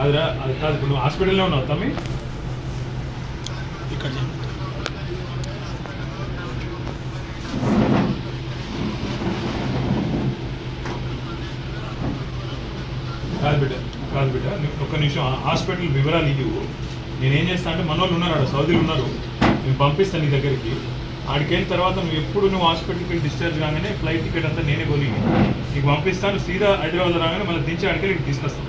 కాదురా అది కాదు ఇప్పుడు నువ్వు హాస్పిటల్లో ఉన్నావు తమ్మి. ఇక్కడ. కాదు బిడ్డ కాదు బిడ్డ ఒక్క నిమిషం హాస్పిటల్ వివరాలు ఇవ్వు. నేనేం చేస్తా అంటే మన వాళ్ళు ఉన్నారు ఆడ సౌదీలు ఉన్నారు. నేను పంపిస్తాను నీ దగ్గరికి. ఆడికి వెళ్ళిన తర్వాత నువ్వు ఎప్పుడు నువ్వు హాస్పిటల్కి వెళ్ళి డిశ్చార్జ్ కాగానే ఫ్లైట్ టికెట్ అంతా నేనే కొని నీకు పంపిస్తాను సీదా హైదరాబాద్ రాగానే మళ్ళీ దించి ఆడికి తీసుకొస్తాను.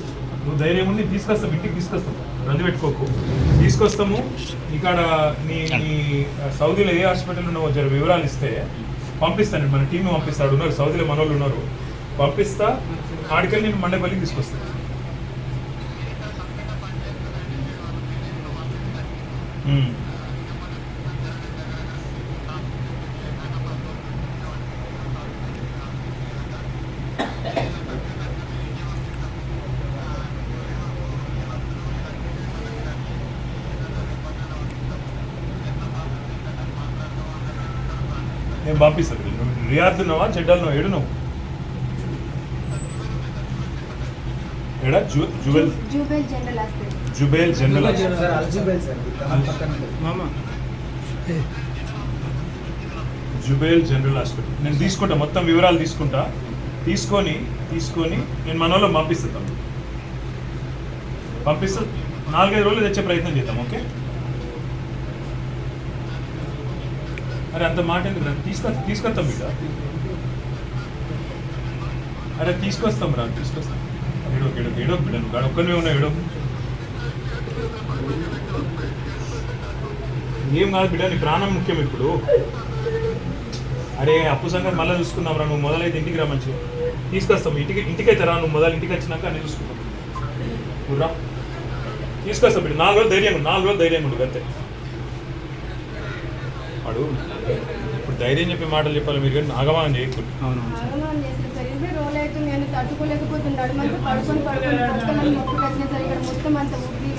నువ్వు ధైర్యం ఉండి తీసుకొస్తాం ఇంటికి తీసుకొస్తాం రంది పెట్టుకోకు. తీసుకొస్తాము. ఇక్కడ నీ నీ సౌదీలో ఏ హాస్పిటల్ ఉన్నావో జర వివరాలు ఇస్తే పంపిస్తాను మన టీం పంపిస్తాడు. ఉన్నారు. సౌదీలో మన వాళ్ళు ఉన్నారు. పంపిస్తా. ఆడికెళ్ళి నేను మండపల్లికి తీసుకొస్తాను ఉమ్. నేను పంపిస్తాను. నువ్వు రియాద్ ఉన్నావా చెడ్డల్ నువ్వు ఏడు నువ్వు ఎడా జు jewel Jubail general hospital Jubail general sir Aljubail sir దాని పక్కన మామ. జుబేల్ జనరల్ హాస్పిటల్ నేను తీసుకుంటా మొత్తం వివరాలు తీసుకుంటా. తీసుకొని తీసుకొని నేను మన వాళ్ళకి పంపిస్తాను పంపిస్తా నాలుగైదు రోజులు తెచ్చే ప్రయత్నం చేద్దాం ఓకే? అరే అంత మాట ఎందుకు తీసుకొ తీసుకొస్తాం బిడ్డ అరే తీసుకొస్తాం రా తీసుకొస్తాం. ఏడో ఏడో ఏడో బిడ్డ నువ్వు ఒక్కనే ఉన్నావు ఏడో. ఏం కాదు బిడ్డ నీ ప్రాణం ముఖ్యం ఇప్పుడు. అరే అప్పు సంగతి మళ్ళీ చూసుకుందాం రా నువ్వు మొదలైతే ఇంటికి రా మంచిగా. తీసుకొస్తాం ఇంటికి ఇంటికైతే రా నువ్వు మొదలు ఇంటికి వచ్చినాక అన్నీ చూసుకుంటాం నువ్వు రా. తీసుకొస్తాం బిడ్డ నాలుగు రోజులు ధైర్యం నాలుగు రోజులు ధైర్యం ఉండు అంతే వాడు ఇప్పుడు ధైర్యం చెప్పే మాటలు చెప్పాలి మీరు కానీ ఆగమానం చేయకూడదు తట్టుకోలేకపోతున్నాడు? మంతా పడుకొని పడుకొని పడుకొని నొప్పి వచ్చిన సార్ ఇక్కడ మొత్తం అంత ఉబ్బి